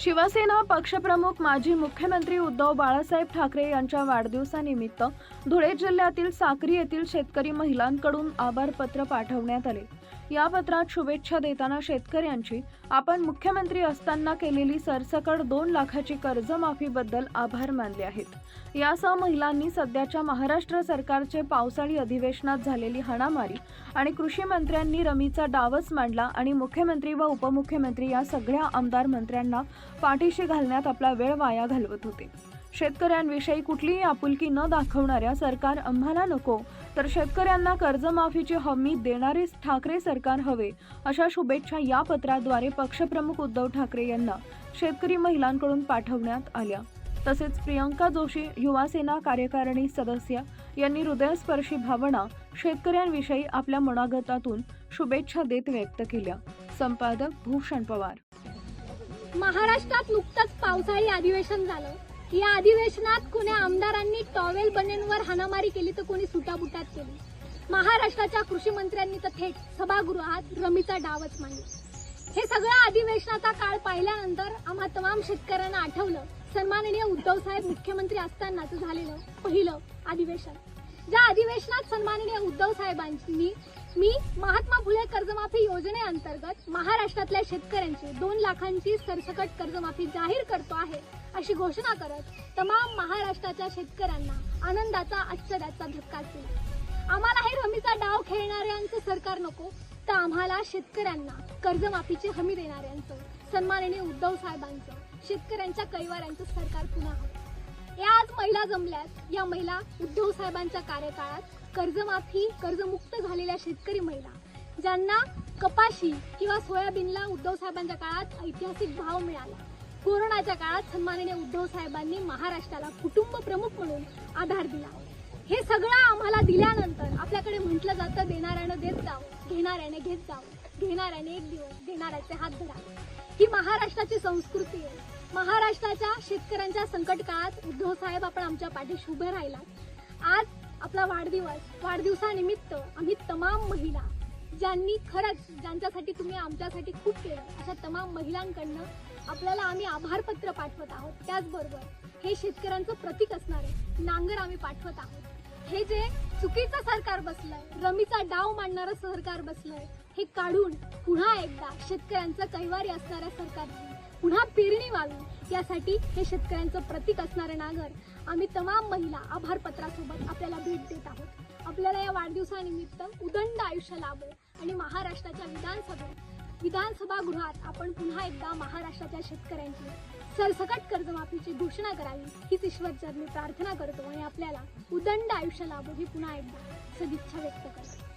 शिवसेना पक्षप्रमुख माजी मुख्यमंत्री उद्धव बाळासाहेब ठाकरे यांच्या वाढदिवसानिमित्त धुळे जिल्ह्यातील साक्री येथील शेतकरी महिलांकडून आभारपत्र पाठवण्यात आले. या पत्रात शुभेच्छा देताना शेतकऱ्यांची आपण मुख्यमंत्री असताना केलेली सरसकट दोन लाखाची कर्जमाफीबद्दल आभार मानले आहेत. यासह महिलांनी सध्याच्या महाराष्ट्र सरकारचे पावसाळी अधिवेशनात झालेली हाणामारी आणि कृषी मंत्र्यांनी रमीचा डावच मांडला आणि मुख्यमंत्री व उपमुख्यमंत्री या सगळ्या आमदार मंत्र्यांना पाठीशी घालण्यात आपला वेळ वाया घालवत होते. शेतकऱ्यांविषयी कुठलीही आपुलकी न दाखवणाऱ्या सरकार आम्हाला नको तर शेतकऱ्यांना कर्जमाफीची हमी देणारे ठाकरे सरकार हवे अशा शुभेच्छा या पत्राद्वारे पक्षप्रमुख उद्धव ठाकरे यांना शेतकरी महिलांकडून पाठवण्यात आल्या. तसेच प्रियंका जोशी युवासेना कार्यकारिणी सदस्य यांनी हृदयस्पर्शी भावना शेतकऱ्यांविषयी आपल्या मनागतातून शुभेच्छा देत व्यक्त केल्या. संपादक भूषण पवार. महाराष्ट्रात नुकतंच पावसाळी अधिवेशन झालं. या अधिवेशनात कोणी आमदारांनी टॉवेल बनेनवर हाणामारी केली तर कोणी सुटाबुटात केली? महाराष्ट्राच्या कृषी मंत्र्यांनी तर थेट सभागृहात रमीचा डावच मांडला. हे सगळं अधिवेशनाचा काळ पाहिल्यानंतर आम्हा तमाम शेतकऱ्यांना आठवलं. सन्माननीय उद्धव साहेब मुख्यमंत्री असतानाच झालेलं पहिलं अधिवेशन. ज्या अधिवेशनात सन्माननीय उद्धव साहेबांनी मी महात्मा फुले कर्जमाफी योजनेअंतर्गत महाराष्ट्रातल्या शेतकऱ्यांची दोन लाखांची सरसकट कर्जमाफी जाहीर करतो आहे. अशी घोषणा करत तमाम महाराष्ट्राच्या शेतकऱ्यांना आनंदाचा आश्चर्याचा धक्का दिला. आम्हाला हे रमीचा डाव खेळणाऱ्यांचं सरकार नको तर आम्हाला शेतकऱ्यांना कर्जमाफीची हमी देणाऱ्यांचं सन्माननीय उद्धव साहेबांचं शेतकऱ्यांच्या कैवाऱ्यांचं सरकार पुन्हा या आज महिला जमल्यात. या महिला उद्धव साहेबांच्या कार्यकाळात कर्जमाफी कर्जमुक्त झालेल्या शेतकरी महिला ज्यांना कपाशी किंवा सोयाबीनला उद्धव साहेबांच्या काळात ऐतिहासिक भाव मिळाला. कोरोनाच्या काळात सन्माननीय उद्धव साहेबांनी महाराष्ट्राला कुटुंब प्रमुख म्हणून आधार दिला. हे सगळं आम्हाला दिल्यानंतर आपल्याकडे म्हटलं जातं देणाऱ्यानं देत जावं घेणाऱ्याने घेत जावं घेणाऱ्याने एक दिवस देणाऱ्याचे हात धरा. ही महाराष्ट्राची संस्कृती आहे. महाराष्ट्राच्या शेतकऱ्यांच्या संकट काळात उद्धव साहेब आपण आमच्या पाठीशी उभे राहिला आज आपला वाढदिवस वाढदिवसानिमित्त आम्ही तमाम महिला ज्यांनी खरंच ज्यांच्यासाठी तुम्ही आमच्यासाठी खूप केलं अशा तमाम महिलांकडनं आपल्याला आम्ही आभारपत्र पाठवत आहोत. त्याचबरोबर हे शेतकऱ्यांचं प्रतीक असणारे नांगर आम्ही पाठवत आहोत. हे जे चुकीचं सरकार बसलंय रमीचा डाव मांडणारं सरकार बसलंय हे काढून पुन्हा एकदा शेतकऱ्यांचं कैवारी असणाऱ्या सरकारने पुन्हा पेरणी व्हावी यासाठी हे शेतकऱ्यांचं प्रतीक असणारे नागर आम्ही तमाम महिला आभार पत्रासोबत आपल्याला भेट देत आहोत. आपल्याला या वाढदिवसानिमित्त उदंड आयुष्य लाभो आणि महाराष्ट्राच्या विधानसभेत विधानसभा गृहात आपण पुन्हा एकदा महाराष्ट्राच्या शेतकऱ्यांची सरसकट कर्जमाफीची घोषणा करावी हीच ईश्वरचरणी प्रार्थना करतो आणि आपल्याला उदंड आयुष्य लाभो ही पुन्हा एकदा सदिच्छा व्यक्त करतो.